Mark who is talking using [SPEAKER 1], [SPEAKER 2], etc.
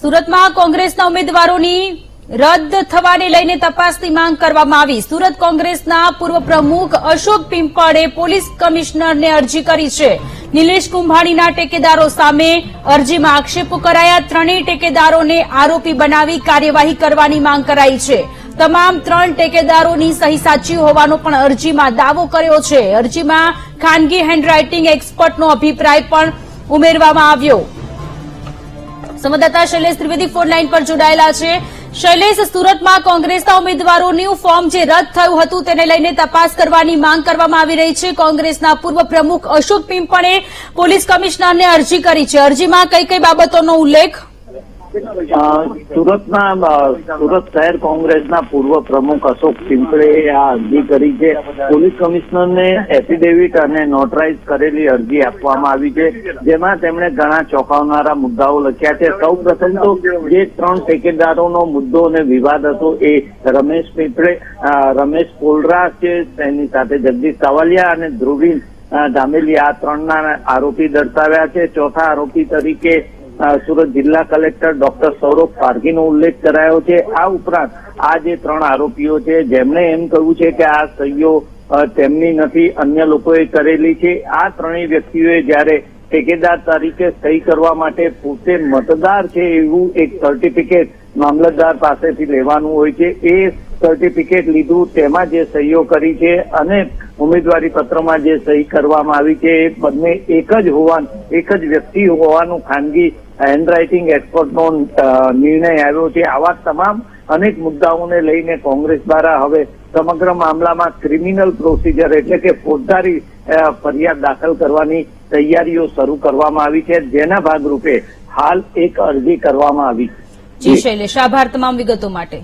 [SPEAKER 1] સુરતમાં કોંગ્રેસના ઉમેદવારોની રદ થવાને લઈને તપાસની માંગ કરવામાં આવી. સુરત કોંગ્રેસના પૂર્વ પ્રમુખ અશોક પિંપળે પોલીસ કમિશનરને અરજી કરી છે. નિલેશ કુંભાણીના ટેકેદારો સામે અરજીમાં આક્ષેપો કરાયા. ત્રણેય ટેકેદારોને આરોપી બનાવી કાર્યવાહી કરવાની માંગ કરાઈ છે. તમામ ત્રણ ટેકેદારોની સહી સાચી હોવાનો પણ અરજીમાં દાવો કર્યો છે. અરજીમાં ખાનગી હેન્ડરાઇટિંગ એક્સપર્ટનો અભિપ્રાય પણ ઉમેરવામાં આવ્યો. સંવાદદાતા શૈલેષ ત્રિવેદી ફોન લાઈન પર જોડાયેલા છે. શૈલેષ, સુરતમાં કોંગ્રેસના ઉમેદવારોનું ફોર્મ જે રદ થયું હતું તેને લઈને તપાસ કરવાની માંગ કરવામાં આવી રહી છે. કોંગ્રેસના પૂર્વ પ્રમુખ અશોક પિંપણે પોલીસ કમિશનરને અરજી કરી છે. અરજીમાં કઈ કઈ બાબતોનો ઉલ્લેખ?
[SPEAKER 2] સુરતના સુરત શહેર કોંગ્રેસના પૂર્વ પ્રમુખ અશોક પિંપળે આ અરજી કરી છે. પોલીસ કમિશનરને એફિડેવિટ અને નોટરાઇઝ કરેલી અરજી આપવામાં આવી છે, જેમાં તેમણે ઘણા ચોંકાવનારા મુદ્દાઓ લખ્યા છે. સૌ પ્રથમ તો જે ત્રણ ઠેકેદારોનો મુદ્દો અને વિવાદ હતો એ રમેશ પિંપળે રમેશ કોલરા છે, તેની સાથે જગદીશ સાવલિયા અને ધ્રુવીન ધામેલી આ ત્રણના આરોપી દર્શાવ્યા છે. ચોથા આરોપી તરીકે સુરત જિલ્લા કલેક્ટર ડોક્ટર સૌરભ પારઘીનો ઉલ્લેખ કરાયો છે. આ ઉપરાંત આ જે ત્રણ આરોપીઓ છે જેમણે એમ કહ્યું છે કે આ સહીઓ તેમની નથી, અન્ય લોકોએ કરેલી છે. આ ત્રણેય વ્યક્તિઓએ જ્યારે ઠેકેદાર તરીકે સહી કરવા માટે પોતે મતદાર છે એવું એક સર્ટિફિકેટ મામલતદાર પાસેથી લેવાનું હોય છે. એ સર્ટિફિકેટ લીધું, તેમાં જે સહીઓ કરી છે અને ઉમેદવારી પત્રમાં જે સહી કરવામાં આવી છે, એ બંને એક જ હોવાનું, એક જ વ્યક્તિ હોવાનું ખાનગી હેન્ડરાઇટિંગ એક્સપર્ટનો નિર્ણય આવ્યો છે. આવા તમામ અનેક મુદ્દાઓને લઈને કોંગ્રેસ દ્વારા હવે સમગ્ર મામલામાં ક્રિમિનલ પ્રોસિજર એટલે કે ફોજદારી ફરિયાદ દાખલ કરવાની તૈયારીઓ શરૂ કરવામાં આવી છે. જેના ભાગરૂપે હાલ એક અરજી કરવામાં આવી છે.
[SPEAKER 1] શૈલેષ, આભાર તમામ વિગતો માટે.